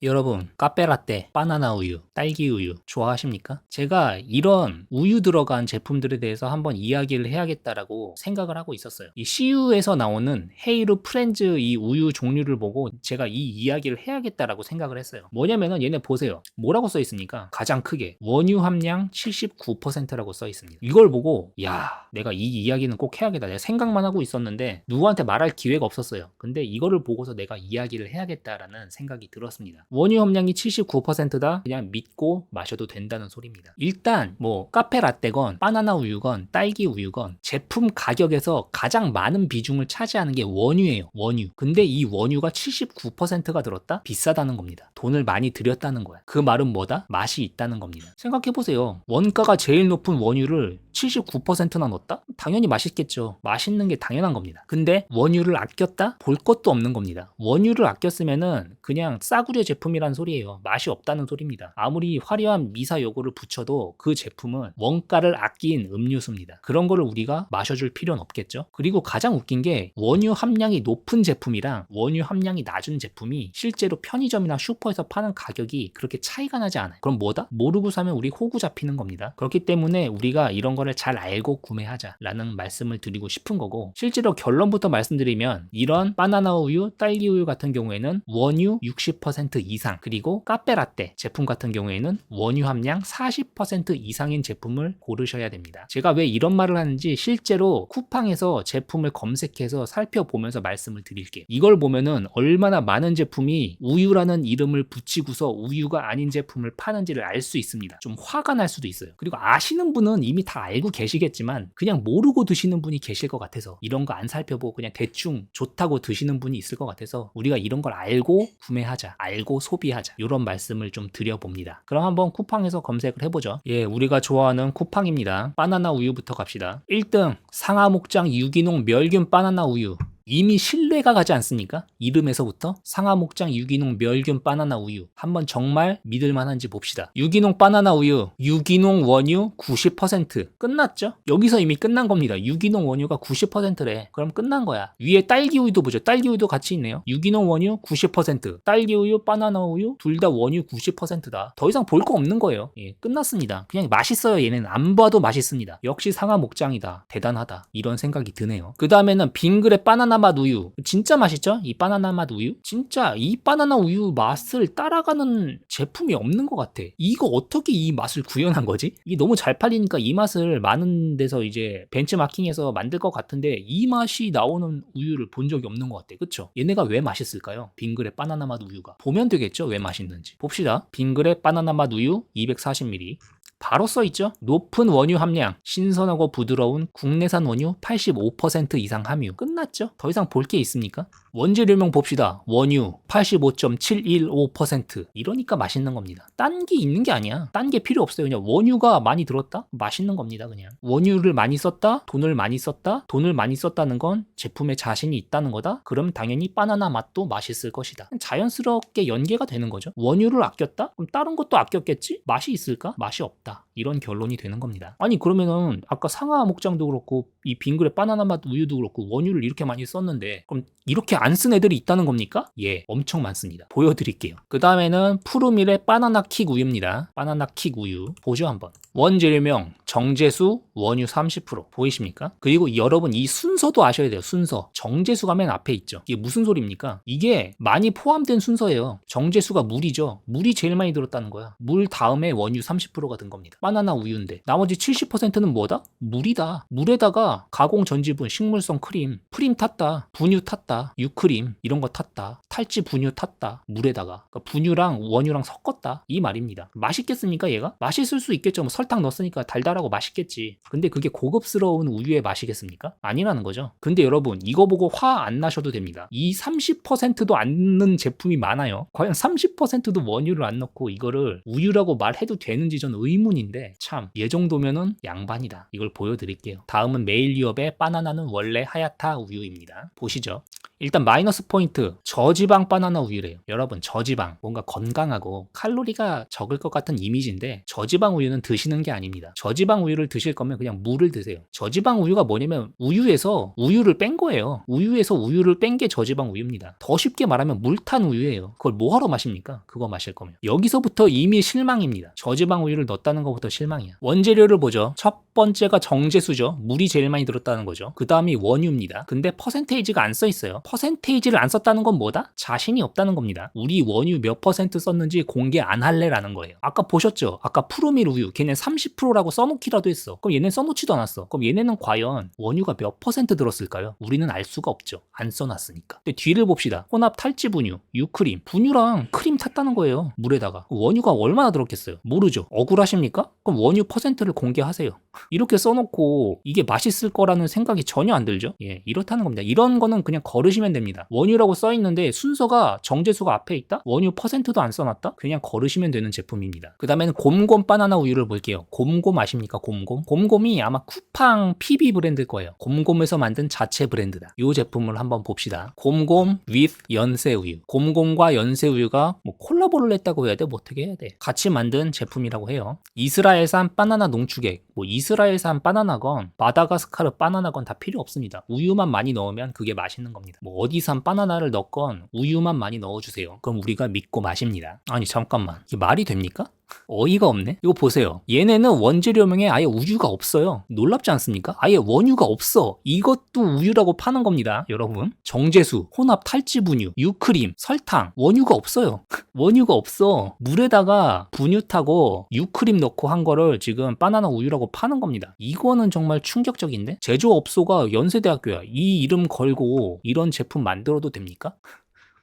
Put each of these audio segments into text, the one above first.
여러분, 카페라떼, 바나나 우유, 딸기 우유 좋아하십니까? 제가 이런 우유 들어간 제품들에 대해서 한번 이야기를 해야겠다라고 생각을 하고 있었어요. 이 CU에서 나오는 헤이루 프렌즈 이 우유 종류를 보고 제가 이 이야기를 해야겠다라고 생각을 했어요. 뭐냐면은 얘네 보세요. 뭐라고 써 있습니까? 가장 크게 원유 함량 79%라고 써 있습니다. 이걸 보고 야, 내가 이 이야기는 꼭 해야겠다. 내가 생각만 하고 있었는데 누구한테 말할 기회가 없었어요. 근데 이거를 보고서 내가 이야기를 해야겠다라는 생각이 들었습니다. 원유 함량이 79%다. 그냥 믿고 마셔도 된다는 소리입니다. 일단 뭐 카페 라떼건 바나나 우유건 딸기 우유건 제품 가격에서 가장 많은 비중을 차지하는 게 원유예요. 원유. 근데 이 원유가 79%가 들었다? 비싸다는 겁니다. 돈을 많이 들였다는 거야. 그 말은 뭐다? 맛이 있다는 겁니다. 생각해 보세요. 원가가 제일 높은 원유를 79%나 넣었다? 당연히 맛있겠죠. 맛있는 게 당연한 겁니다. 근데 원유를 아꼈다? 볼 것도 없는 겁니다. 원유를 아꼈으면은 그냥 싸구려 제품이란 소리예요. 맛이 없다는 소리입니다. 아무리 화려한 미사 요거를 붙여도 그 제품은 원가를 아낀 음료수입니다. 그런 거를 우리가 마셔줄 필요는 없겠죠. 그리고 가장 웃긴 게 원유 함량이 높은 제품이랑 원유 함량이 낮은 제품이 실제로 편의점이나 슈퍼 에서 파는 가격이 그렇게 차이가 나지 않아요. 그럼 뭐다? 모르고 사면 우리 호구 잡히는 겁니다. 그렇기 때문에 우리가 이런 거를 잘 알고 구매하자라는 말씀을 드리고 싶은 거고 실제로 결론부터 말씀드리면 이런 바나나 우유, 딸기 우유 같은 경우에는 원유 60% 이상 그리고 카페라떼 제품 같은 경우에는 원유 함량 40% 이상인 제품을 고르셔야 됩니다. 제가 왜 이런 말을 하는지 실제로 쿠팡에서 제품을 검색해서 살펴보면서 말씀을 드릴게요. 이걸 보면은 얼마나 많은 제품이 우유라는 이름을 붙이고서 우유가 아닌 제품을 파는지를 알 수 있습니다. 좀 화가 날 수도 있어요. 그리고 아시는 분은 이미 다 알고 계시겠지만 그냥 모르고 드시는 분이 계실 것 같아서 이런 거 안 살펴보고 그냥 대충 좋다고 드시는 분이 있을 것 같아서 우리가 이런 걸 알고 구매하자, 알고 소비하자 이런 말씀을 좀 드려봅니다. 그럼 한번 쿠팡에서 검색을 해보죠. 예, 우리가 좋아하는 쿠팡입니다. 바나나 우유부터 갑시다. 1등 상하목장 유기농 멸균 바나나 우유. 이미 신뢰가 가지 않습니까? 이름에서부터 상하목장 유기농 멸균 바나나 우유 한번 정말 믿을 만한지 봅시다. 유기농 바나나 우유, 유기농 원유 90% 끝났죠? 여기서 이미 끝난 겁니다. 유기농 원유가 90%래. 그럼 끝난 거야. 위에 딸기 우유도 보죠. 딸기 우유도 같이 있네요. 유기농 원유 90%, 딸기 우유, 바나나 우유 둘 다 원유 90%다. 더 이상 볼 거 없는 거예요. 예, 끝났습니다. 그냥 맛있어요. 얘는 안 봐도 맛있습니다. 역시 상하목장이다. 대단하다. 이런 생각이 드네요. 그 다음에는 빙그레 바나나 맛 우유. 진짜 맛있죠? 이 바나나 맛 우유? 진짜 이 바나나 우유 맛을 따라가는 제품이 없는 것 같아. 이거 어떻게 이 맛을 구현한 거지? 이게 너무 잘 팔리니까 이 맛을 많은 데서 이제 벤치마킹해서 만들 것 같은데 이 맛이 나오는 우유를 본 적이 없는 것 같아. 그쵸? 얘네가 왜 맛있을까요? 빙그레 바나나 맛 우유가. 보면 되겠죠? 왜 맛있는지. 봅시다. 빙그레 바나나 맛 우유 240ml. 바로 써 있죠. 높은 원유 함량, 신선하고 부드러운 국내산 원유 85% 이상 함유. 끝났죠. 더 이상 볼 게 있습니까? 원재료명 봅시다. 원유 85.715%. 이러니까 맛있는 겁니다. 딴 게 있는 게 아니야. 딴 게 필요 없어요. 그냥 원유가 많이 들었다? 맛있는 겁니다. 그냥. 원유를 많이 썼다? 돈을 많이 썼다? 돈을 많이 썼다는 건 제품에 자신이 있다는 거다? 그럼 당연히 바나나 맛도 맛있을 것이다. 자연스럽게 연계가 되는 거죠. 원유를 아꼈다? 그럼 다른 것도 아꼈겠지? 맛이 있을까? 맛이 없다. 있다. 이런 결론이 되는 겁니다. 아니 그러면은 아까 상하 목장도 그렇고 이 빙그레 바나나 맛 우유도 그렇고 원유를 이렇게 많이 썼는데 그럼 이렇게 안 쓴 애들이 있다는 겁니까? 예, 엄청 많습니다. 보여드릴게요. 그 다음에는 푸르밀의 바나나 킥 우유입니다. 바나나 킥 우유 보죠 한번. 원재료명 정제수 원유 30% 보이십니까? 그리고 여러분 이 순서도 아셔야 돼요. 순서 정제수가 맨 앞에 있죠. 이게 무슨 소리입니까? 이게 많이 포함된 순서예요. 정제수가 물이죠. 물이 제일 많이 들었다는 거야. 물 다음에 원유 30%가 든 겁니다. 바나나 우유인데 나머지 70%는 뭐다? 물이다. 물에다가 가공 전지분, 식물성 크림, 프림 탔다, 분유 탔다, 유크림 이런 거 탔다, 탈지 분유 탔다, 물에다가 그러니까 분유랑 원유랑 섞었다 이 말입니다. 맛있겠습니까 얘가? 맛있을 수 있겠죠. 뭐 설탕 넣었으니까 달달하고 맛있겠지. 근데 그게 고급스러운 우유의 맛이겠습니까? 아니라는 거죠. 근데 여러분 이거 보고 화 안 나셔도 됩니다. 이 30%도 안 넣는 제품이 많아요. 과연 30%도 원유를 안 넣고 이거를 우유라고 말해도 되는지 저는 의문인데 참 얘 정도면은 양반이다. 이걸 보여드릴게요. 다음은 메일 유업의 바나나는 원래 하얗다 우유입니다. 보시죠. 일단 마이너스 포인트 저지방 바나나 우유래요. 여러분 저지방 뭔가 건강하고 칼로리가 적을 것 같은 이미지인데 저지방 우유는 드시는 게 아닙니다. 저지방 우유를 드실 거면 그냥 물을 드세요. 저지방 우유가 뭐냐면 우유에서 우유를 뺀 거예요. 우유에서 우유를 뺀 게 저지방 우유입니다. 더 쉽게 말하면 물탄 우유예요. 그걸 뭐하러 마십니까? 그거 마실 거면. 여기서부터 이미 실망입니다. 저지방 우유를 넣었다는 것부터 실망이야. 원재료를 보죠. 첫 번째가 정제수죠. 물이 제일 많이 들었다는 거죠. 그 다음이 원유입니다. 근데 퍼센테이지가 안 써 있어요. 퍼센테이지를 안 썼다는 건 뭐다? 자신이 없다는 겁니다. 우리 원유 몇 퍼센트 썼는지 공개 안 할래라는 거예요. 아까 보셨죠? 아까 푸르밀 우유 걔네 30%라고 써놓기라도 했어. 그럼 얘는 써놓지도 않았어. 그럼 얘네는 과연 원유가 몇 퍼센트 들었을까요? 우리는 알 수가 없죠. 안 써놨으니까. 근데 뒤를 봅시다. 혼합 탈지 분유, 유크림, 분유랑 크림 탔다는 거예요. 물에다가 원유가 얼마나 들었겠어요? 모르죠. 억울하십니까? 그럼 원유 퍼센트를 공개하세요. 이렇게 써놓고 이게 맛있을 거라는 생각이 전혀 안 들죠? 예, 이렇다는 겁니다. 이런 거는 그냥 걸으시면 됩니다. 원유라고 써 있는데 순서가 정제수가 앞에 있다? 원유 퍼센트도 안 써놨다? 그냥 걸으시면 되는 제품입니다. 그 다음에는 곰곰 바나나 우유를 볼게요. 곰곰 아십니까? 곰곰? 곰곰이 아마 쿠팡 PB 브랜드일 거예요. 곰곰에서 만든 자체 브랜드다. 이 제품을 한번 봅시다. 곰곰 with 연세 우유. 곰곰과 연세 우유가 뭐 콜라보를 했다고 해야 돼? 뭐 어떻게 해야 돼? 같이 만든 제품이라고 해요. 이스라엘산 바나나 농축액, 뭐 이스라엘산 바나나건 마다가스카르 바나나건 다 필요 없습니다. 우유만 많이 넣으면 그게 맛있는 겁니다. 뭐 어디산 바나나를 넣건 우유만 많이 넣어주세요. 그럼 우리가 믿고 마십니다. 아니 잠깐만 이게 말이 됩니까? 어이가 없네. 이거 보세요. 얘네는 원재료명에 아예 우유가 없어요. 놀랍지 않습니까? 아예 원유가 없어. 이것도 우유라고 파는 겁니다. 여러분. 정제수, 혼합 탈지 분유, 유크림, 설탕, 원유가 없어요. 원유가 없어. 물에다가 분유 타고 유크림 넣고 한 거를 지금 바나나 우유라고 파는 겁니다. 이거는 정말 충격적인데? 제조업소가 연세대학교야. 이 이름 걸고 이런 제품 만들어도 됩니까?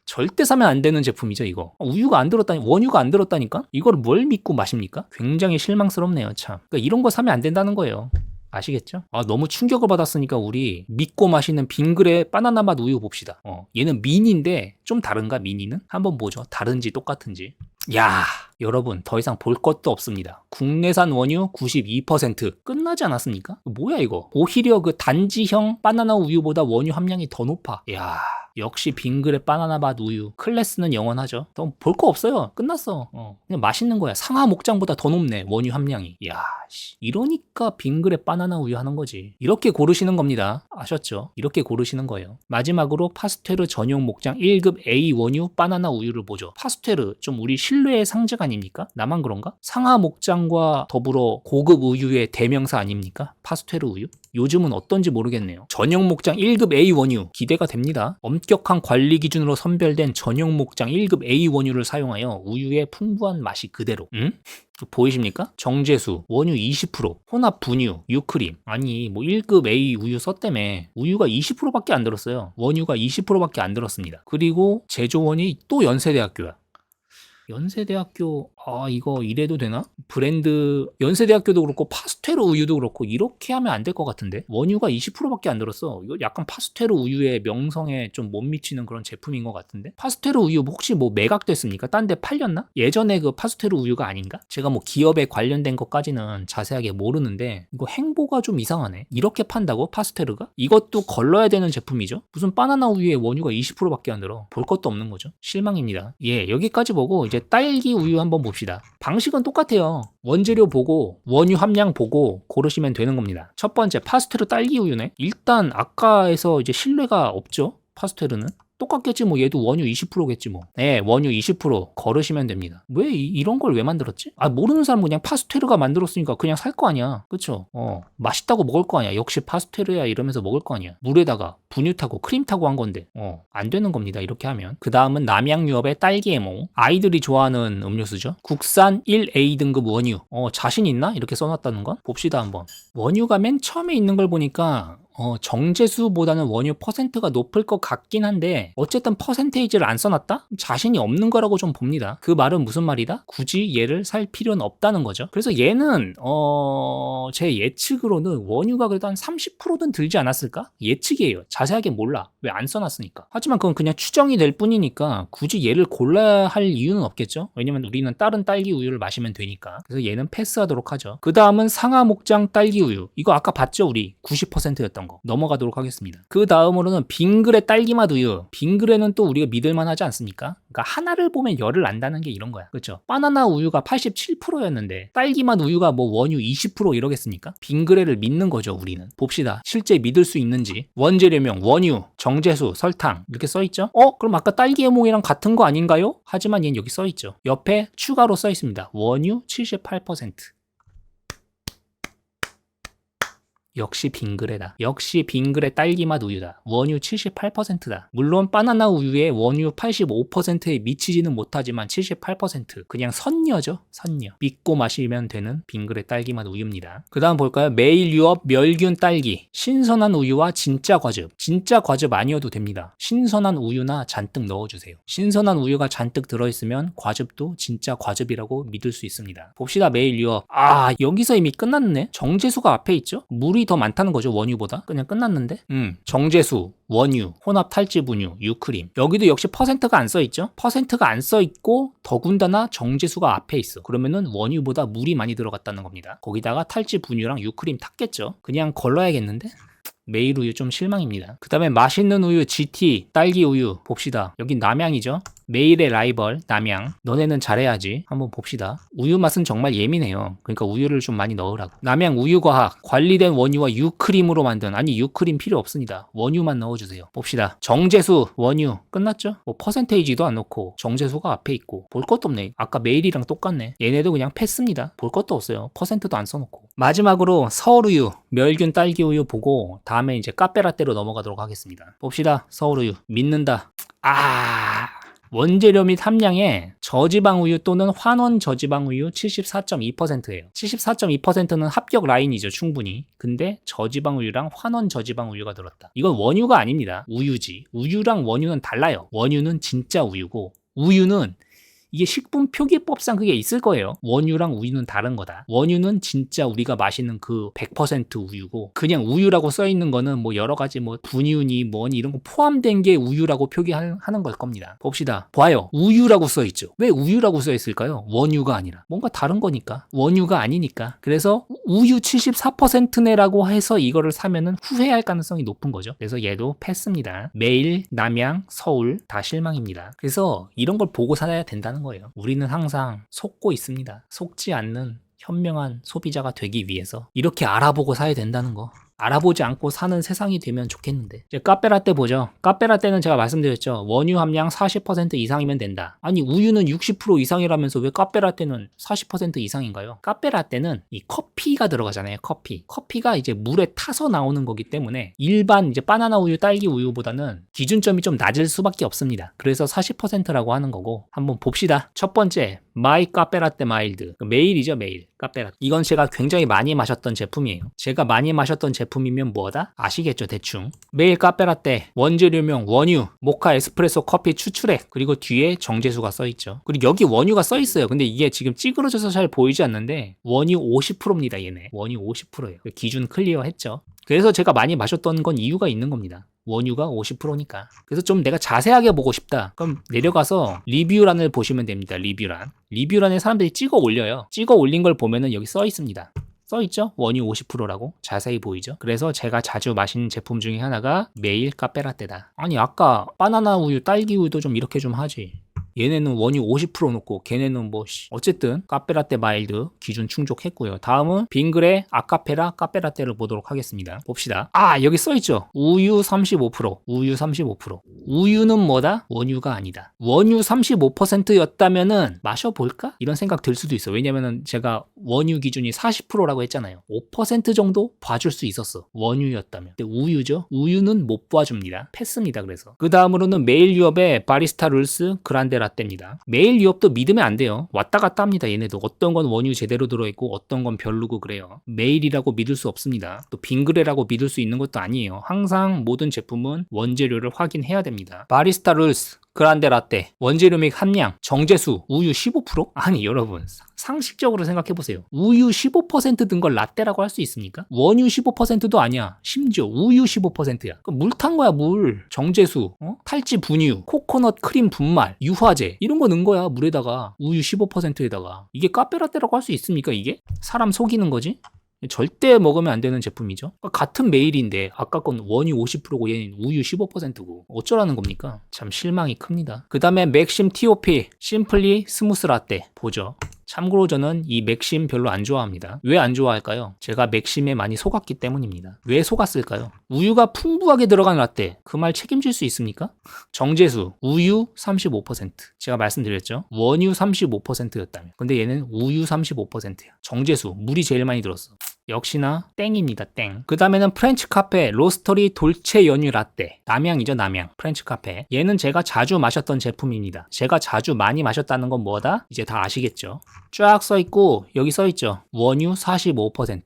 절대 사면 안 되는 제품이죠, 이거. 우유가 안 들었다니, 원유가 안 들었다니까? 이걸 뭘 믿고 마십니까? 굉장히 실망스럽네요, 참. 그러니까 이런 거 사면 안 된다는 거예요. 아시겠죠? 아, 너무 충격을 받았으니까 우리 믿고 마시는 빙그레 바나나 맛 우유 봅시다. 어, 얘는 미니인데 좀 다른가, 미니는? 한번 보죠. 다른지 똑같은지. 야, 여러분, 더 이상 볼 것도 없습니다. 국내산 원유 92% 끝나지 않았습니까? 뭐야, 이거? 오히려 그 단지형 바나나 우유보다 원유 함량이 더 높아. 야. 역시 빙그레 바나나 맛 우유 클래스는 영원하죠. 볼 거 없어요. 끝났어. 어, 그냥 맛있는 거야. 상하 목장보다 더 높네 원유 함량이. 야, 씨. 이러니까 빙그레 바나나 우유 하는 거지. 이렇게 고르시는 겁니다. 아셨죠? 이렇게 고르시는 거예요. 마지막으로 파스테르 전용 목장 1급 A 원유 바나나 우유를 보죠. 파스테르 좀 우리 신뢰의 상징 아닙니까? 나만 그런가? 상하 목장과 더불어 고급 우유의 대명사 아닙니까? 파스테르 우유? 요즘은 어떤지 모르겠네요. 전용 목장 1급 A 원유 기대가 됩니다. 엄 격한 관리 기준으로 선별된 전용 목장 1급 A 원유를 사용하여 우유의 풍부한 맛이 그대로. 응? 보이십니까? 정제수, 원유 20%, 혼합 분유, 유크림. 아니, 뭐 1급 A 우유 썼다며. 우유가 20%밖에 안 들었어요. 원유가 20%밖에 안 들었습니다. 그리고 제조원이 또 연세대학교야. 연세대학교 아 이거 이래도 되나? 브랜드 연세대학교도 그렇고 파스테르 우유도 그렇고 이렇게 하면 안 될 것 같은데 원유가 20%밖에 안 들었어 이거 약간 파스테르 우유의 명성에 좀 못 미치는 그런 제품인 것 같은데 파스테르 우유 혹시 뭐 매각됐습니까? 딴 데 팔렸나? 예전에 그 파스테르 우유가 아닌가? 제가 뭐 기업에 관련된 것까지는 자세하게 모르는데 이거 행보가 좀 이상하네 이렇게 판다고 파스테르가? 이것도 걸러야 되는 제품이죠 무슨 바나나 우유에 원유가 20%밖에 안 들어 볼 것도 없는 거죠 실망입니다 예 여기까지 보고 이제 딸기 우유 한번 봅시다. 방식은 똑같아요. 원재료 보고 원유 함량 보고 고르시면 되는 겁니다. 첫 번째 파스테르 딸기 우유네. 일단 아까에서 이제 신뢰가 없죠. 파스테르는. 똑같겠지 뭐 얘도 원유 20%겠지 뭐. 네, 원유 20% 걸으시면 됩니다. 왜 이, 런 걸 왜 만들었지? 아 모르는 사람은 그냥 파스테르가 만들었으니까 그냥 살 거 아니야. 그쵸? 어 맛있다고 먹을 거 아니야. 역시 파스테르야 이러면서 먹을 거 아니야. 물에다가 분유 타고 크림 타고 한 건데 어 안 되는 겁니다. 이렇게 하면. 그 다음은 남양 유업의 딸기 에모. 아이들이 좋아하는 음료수죠. 국산 1A 등급 원유. 어 자신 있나? 이렇게 써놨다는 건 봅시다 한번. 원유가 맨 처음에 있는 걸 보니까 어, 정제수보다는 원유 퍼센트가 높을 것 같긴 한데 어쨌든 퍼센테이지를 안 써놨다? 자신이 없는 거라고 좀 봅니다. 그 말은 무슨 말이다? 굳이 얘를 살 필요는 없다는 거죠. 그래서 얘는 어, 제 예측으로는 원유가 그래도 한 30%는 들지 않았을까? 예측이에요. 자세하게 몰라. 왜 안 써놨으니까. 하지만 그건 그냥 추정이 될 뿐이니까 굳이 얘를 골라야 할 이유는 없겠죠. 왜냐면 우리는 다른 딸기 우유를 마시면 되니까. 그래서 얘는 패스하도록 하죠. 그 다음은 상하 목장 딸기 우유. 이거 아까 봤죠 우리 90%였던 있었던 거 넘어가도록 하겠습니다. 그 다음으로는 빙그레 딸기 맛 우유. 빙그레는 또 우리가 믿을만 하지 않습니까? 그러니까 하나를 보면 열을 난다는 게 이런 거야. 그렇죠? 바나나 우유가 87%였는데 딸기맛 우유가 뭐 원유 20% 이러겠습니까? 빙그레를 믿는 거죠, 우리는. 봅시다. 실제 믿을 수 있는지. 원재료명 원유, 정제수, 설탕 이렇게 써 있죠? 어? 그럼 아까 딸기 해몽이랑 같은 거 아닌가요? 하지만 얘는 여기 써 있죠. 옆에 추가로 써 있습니다. 원유 78%. 역시 빙그레다. 역시 빙그레 딸기맛 우유다. 원유 78%다. 물론 바나나 우유에 원유 85%에 미치지는 못하지만 78% 그냥 선녀죠. 선녀. 믿고 마시면 되는 빙그레 딸기맛 우유입니다. 그 다음 볼까요? 매일 유업 멸균 딸기. 신선한 우유와 진짜 과즙. 진짜 과즙 아니어도 됩니다. 신선한 우유나 잔뜩 넣어주세요. 신선한 우유가 잔뜩 들어있으면 과즙도 진짜 과즙이라고 믿을 수 있습니다. 봅시다. 매일 유업. 아 여기서 이미 끝났네. 정제수가 앞에 있죠? 물이 더 많다는 거죠. 원유보다. 그냥 끝났는데. 음. 정제수, 원유, 혼합 탈지 분유, 유크림. 여기도 역시 퍼센트가 안 써 있죠? 퍼센트가 안 써 있고 더군다나 정제수가 앞에 있어. 그러면은 원유보다 물이 많이 들어갔다는 겁니다. 거기다가 탈지 분유랑 유크림 탔겠죠? 그냥 걸러야겠는데? 메일 우유 좀 실망입니다. 그 다음에 맛있는 우유 GT 딸기 우유 봅시다. 여긴 남양이죠. 메일의 라이벌 남양. 너네는 잘해야지. 한번 봅시다. 우유 맛은 정말 예민해요. 그러니까 우유를 좀 많이 넣으라고. 남양 우유과학 관리된 원유와 유크림으로 만든 아니 유크림 필요 없습니다. 원유만 넣어주세요. 봅시다. 정제수 원유 끝났죠? 뭐 퍼센테이지도 안 넣고 정제수가 앞에 있고 볼 것도 없네. 아까 메일이랑 똑같네. 얘네도 그냥 패스입니다. 볼 것도 없어요. 퍼센트도 안 써놓고. 마지막으로 서울우유 멸균 딸기 우유 보고 다음에 이제 카페라떼로 넘어가도록 하겠습니다. 봅시다. 서울우유 믿는다. 아 원재료 및 함량에 저지방 우유 또는 환원 저지방 우유 74.2%예요. 74.2%는 합격 라인이죠, 충분히. 근데 저지방 우유랑 환원 저지방 우유가 들었다. 이건 원유가 아닙니다. 우유지. 우유랑 원유는 달라요. 원유는 진짜 우유고 우유는 이게 식품 표기법상 그게 있을 거예요. 원유랑 우유는 다른 거다. 원유는 진짜 우리가 마시는 그 100% 우유고 그냥 우유라고 써 있는 거는 뭐 여러 가지 뭐 분유니 뭐니 이런 거 포함된 게 우유라고 표기하는 걸 겁니다. 봅시다. 봐요. 우유라고 써 있죠. 왜 우유라고 써 있을까요? 원유가 아니라 뭔가 다른 거니까. 원유가 아니니까. 그래서 우유 74%네라고 해서 이거를 사면은 후회할 가능성이 높은 거죠. 그래서 얘도 패스입니다. 매일, 남양, 서울 다 실망입니다. 그래서 이런 걸 보고 살아야 된다는 거예요. 우리는 항상 속고 있습니다. 속지 않는 현명한 소비자가 되기 위해서 이렇게 알아보고 사야 된다는 거. 알아보지 않고 사는 세상이 되면 좋겠는데. 이제 카페라떼 보죠. 카페라떼는 제가 말씀드렸죠. 원유 함량 40% 이상이면 된다. 아니 우유는 60% 이상이라면서 왜 카페라떼는 40% 이상인가요? 카페라떼는 이 커피가 들어가잖아요. 커피. 커피가 이제 물에 타서 나오는 거기 때문에 일반 이제 바나나 우유, 딸기 우유보다는 기준점이 좀 낮을 수밖에 없습니다. 그래서 40%라고 하는 거고 한번 봅시다. 첫 번째 마이 카페라떼 마일드. 메일이죠, 메일. 카페라떼. 이건 제가 굉장히 많이 마셨던 제품이에요. 제가 많이 마셨던 제품 이면 뭐다? 아시겠죠, 대충. 메일 카페라떼, 원재료명 원유, 모카 에스프레소 커피 추출액, 그리고 뒤에 정제수가 써 있죠. 그리고 여기 원유가 써 있어요. 근데 이게 지금 찌그러져서 잘 보이지 않는데 원유 50%입니다, 얘네. 원유 50%예요. 기준 클리어 했죠. 그래서 제가 많이 마셨던 건 이유가 있는 겁니다. 원유가 50%니까. 그래서 좀 내가 자세하게 보고 싶다. 그럼 내려가서 리뷰란을 보시면 됩니다. 리뷰란. 리뷰란에 사람들이 찍어 올려요. 찍어 올린 걸 보면은 여기 써 있습니다. 써 있죠? 원유 50%라고 자세히 보이죠? 그래서 제가 자주 마시는 제품 중에 하나가 매일 카페라떼다. 아니 아까 바나나 우유, 딸기 우유도 좀 이렇게 좀 하지. 얘네는 원유 50% 놓고 걔네는 뭐 씨. 어쨌든 카페라떼 마일드 기준 충족했고요. 다음은 빙그레 아카페라 카페라떼를 보도록 하겠습니다. 봅시다. 아 여기 써있죠. 우유 35% 우유 35% 우유는 뭐다? 원유가 아니다. 원유 35%였다면은 마셔볼까? 이런 생각 들 수도 있어. 왜냐면은 제가 원유 기준이 40%라고 했잖아요. 5% 정도 봐줄 수 있었어. 원유였다면. 근데 우유죠? 우유는 못 봐줍니다. 패스입니다. 그래서. 그 다음으로는 메일 유업의 바리스타 룰스 그란데 라 떼입니다. 메일 유업도 믿으면 안 돼요. 왔다 갔다 합니다. 얘네도. 어떤 건 원유 제대로 들어있고 어떤 건 별로고 그래요. 메일이라고 믿을 수 없습니다. 또 빙그레라고 믿을 수 있는 것도 아니에요. 항상 모든 제품은 원재료를 확인해야 됩니다. 바리스타 룰스 그란데 라떼, 원재료 및 함량, 정제수, 우유 15%? 아니 여러분 상식적으로 생각해보세요. 우유 15%든 걸 라떼라고 할 수 있습니까? 원유 15%도 아니야. 심지어 우유 15%야. 물 탄 거야 물. 정제수, 어? 탈지 분유, 코코넛 크림 분말, 유화제 이런 거 넣은 거야 물에다가 우유 15%에다가 이게 카페라떼라고 할 수 있습니까 이게? 사람 속이는 거지? 절대 먹으면 안 되는 제품이죠. 그러니까 같은 메일인데 아까 건 원유 50%고 얘는 우유 15%고 어쩌라는 겁니까? 참 실망이 큽니다. 그 다음에 맥심 TOP 심플리 스무스 라떼 보죠. 참고로 저는 이 맥심 별로 안 좋아합니다. 왜 안 좋아할까요? 제가 맥심에 많이 속았기 때문입니다. 왜 속았을까요? 우유가 풍부하게 들어간 라떼 그 말 책임질 수 있습니까? 정제수 우유 35% 제가 말씀드렸죠. 원유 35%였다며. 근데 얘는 우유 35%야. 정제수 물이 제일 많이 들었어. 역시나 땡입니다 땡. 그 다음에는 프렌치 카페 로스터리 돌체 연유 라떼 남양이죠 남양 프렌치 카페 얘는 제가 자주 마셨던 제품입니다. 제가 자주 많이 마셨다는 건 뭐다? 이제 다 아시겠죠. 쫙 써 있고 여기 써 있죠. 원유 45%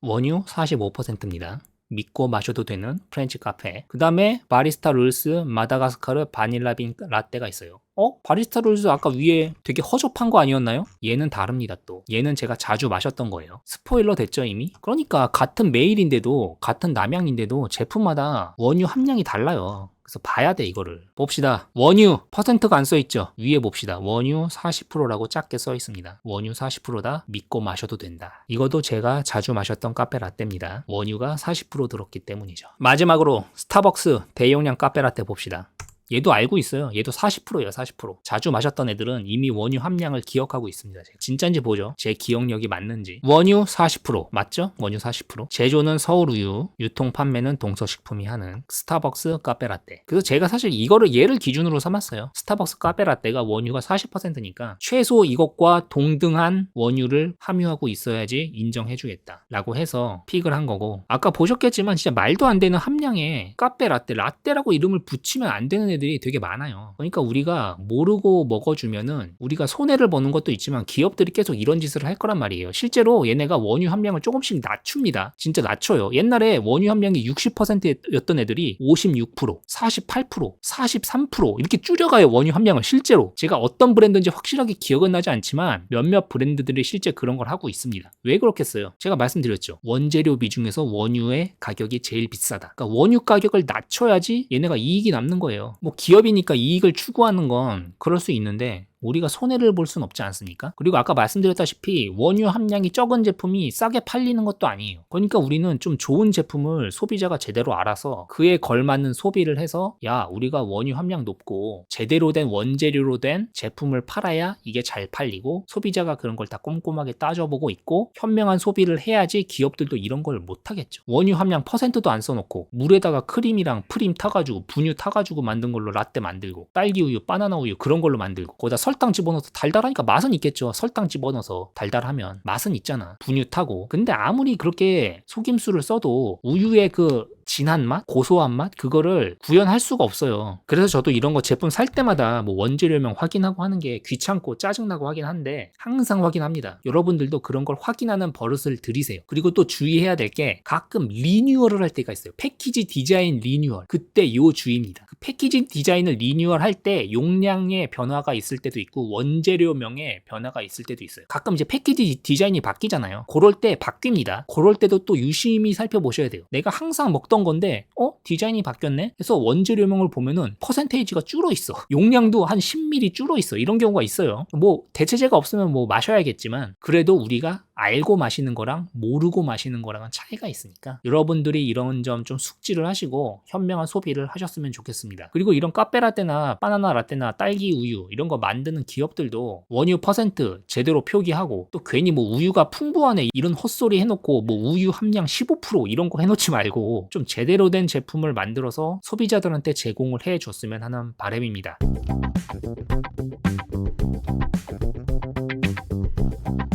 원유 45%입니다. 믿고 마셔도 되는 프렌치 카페. 그 다음에 바리스타 룰스 마다가스카르 바닐라 빈 라떼가 있어요. 어? 바리스타 룰스 아까 위에 되게 허접한 거 아니었나요? 얘는 다릅니다 또. 얘는 제가 자주 마셨던 거예요. 스포일러 됐죠 이미? 그러니까 같은 메일인데도 같은 남양인데도 제품마다 원유 함량이 달라요. 그래서 봐야 돼 이거를. 봅시다. 원유 퍼센트가 안 써 있죠? 위에 봅시다. 원유 40%라고 작게 써 있습니다. 원유 40%다? 믿고 마셔도 된다. 이것도 제가 자주 마셨던 카페 라떼입니다. 원유가 40% 들었기 때문이죠. 마지막으로 스타벅스 대용량 카페 라떼 봅시다 얘도 알고 있어요. 얘도 40%예요, 40%. 자주 마셨던 애들은 이미 원유 함량을 기억하고 있습니다. 제가. 진짠지 보죠. 제 기억력이 맞는지. 원유 40% 맞죠? 원유 40%. 제조는 서울우유, 유통 판매는 동서식품이 하는 스타벅스 카페라떼. 그래서 제가 사실 이거를 얘를 기준으로 삼았어요. 스타벅스 카페라떼가 원유가 40%니까 최소 이것과 동등한 원유를 함유하고 있어야지 인정해주겠다. 라고 해서 픽을 한 거고 아까 보셨겠지만 진짜 말도 안 되는 함량에 카페라떼, 라떼라고 이름을 붙이면 안 되는 애들 이 되게 많아요. 그러니까 우리가 모르고 먹어주면은 우리가 손해를 보는 것도 있지만 기업들이 계속 이런 짓을 할 거란 말이에요. 실제로 얘네가 원유 함량을 조금씩 낮춥니다. 진짜 낮춰요. 옛날에 원유 함량이 60%였던 애들이 56%, 48%, 43% 이렇게 줄여가요. 원유 함량을 실제로. 제가 어떤 브랜드인지 확실하게 기억은 나지 않지만 몇몇 브랜드들이 실제 그런 걸 하고 있습니다. 왜 그렇겠어요? 제가 말씀드렸죠. 원재료 비 중에서 원유의 가격이 제일 비싸다. 그러니까 원유 가격을 낮춰야지 얘네가 이익이 남는 거예요. 뭐 기업이니까 이익을 추구하는 건 그럴 수 있는데 우리가 손해를 볼 수는 없지 않습니까? 그리고 아까 말씀드렸다시피 원유 함량이 적은 제품이 싸게 팔리는 것도 아니에요. 그러니까 우리는 좀 좋은 제품을 소비자가 제대로 알아서 그에 걸맞는 소비를 해서 야 우리가 원유 함량 높고 제대로 된 원재료로 된 제품을 팔아야 이게 잘 팔리고 소비자가 그런 걸 다 꼼꼼하게 따져보고 있고 현명한 소비를 해야지 기업들도 이런 걸 못하겠죠. 원유 함량 퍼센트도 안 써놓고 물에다가 크림이랑 프림 타가지고 분유 타가지고 만든 걸로 라떼 만들고 딸기 우유, 바나나 우유 그런 걸로 만들고 거기다 설 설탕 집어넣어서 달달하니까 맛은 있겠죠. 설탕 집어넣어서 달달하면 맛은 있잖아. 분유 타고. 근데 아무리 그렇게 속임수를 써도 우유의 그 진한 맛, 고소한 맛 그거를 구현할 수가 없어요. 그래서 저도 이런 거 제품 살 때마다 뭐 원재료명 확인하고 하는 게 귀찮고 짜증나고 하긴 한데 항상 확인합니다. 여러분들도 그런 걸 확인하는 버릇을 들이세요. 그리고 또 주의해야 될 게 가끔 리뉴얼을 할 때가 있어요. 패키지 디자인 리뉴얼. 그때 요 주의입니다. 그 패키지 디자인을 리뉴얼 할 때 용량의 변화가 있을 때도 있고 원재료명의 변화가 있을 때도 있어요. 가끔 이제 패키지 디자인이 바뀌잖아요. 그럴 때 바뀝니다. 그럴 때도 또 유심히 살펴보셔야 돼요. 내가 항상 먹던 건데 어 디자인이 바뀌었네. 그래서 원재료명을 보면은 퍼센테이지가 줄어 있어. 용량도 한 10ml 줄어 있어. 이런 경우가 있어요. 뭐 대체제가 없으면 뭐 마셔야겠지만 그래도 우리가 알고 마시는 거랑 모르고 마시는 거랑은 차이가 있으니까 여러분들이 이런 점 좀 숙지를 하시고 현명한 소비를 하셨으면 좋겠습니다. 그리고 이런 카페라떼나 바나나 라떼나 딸기 우유 이런 거 만드는 기업들도 원유 퍼센트 제대로 표기하고 또 괜히 뭐 우유가 풍부하네 이런 헛소리 해놓고 뭐 우유 함량 15% 이런 거 해놓지 말고 좀 제대로 된 제품을 만들어서 소비자들한테 제공을 해줬으면 하는 바람입니다.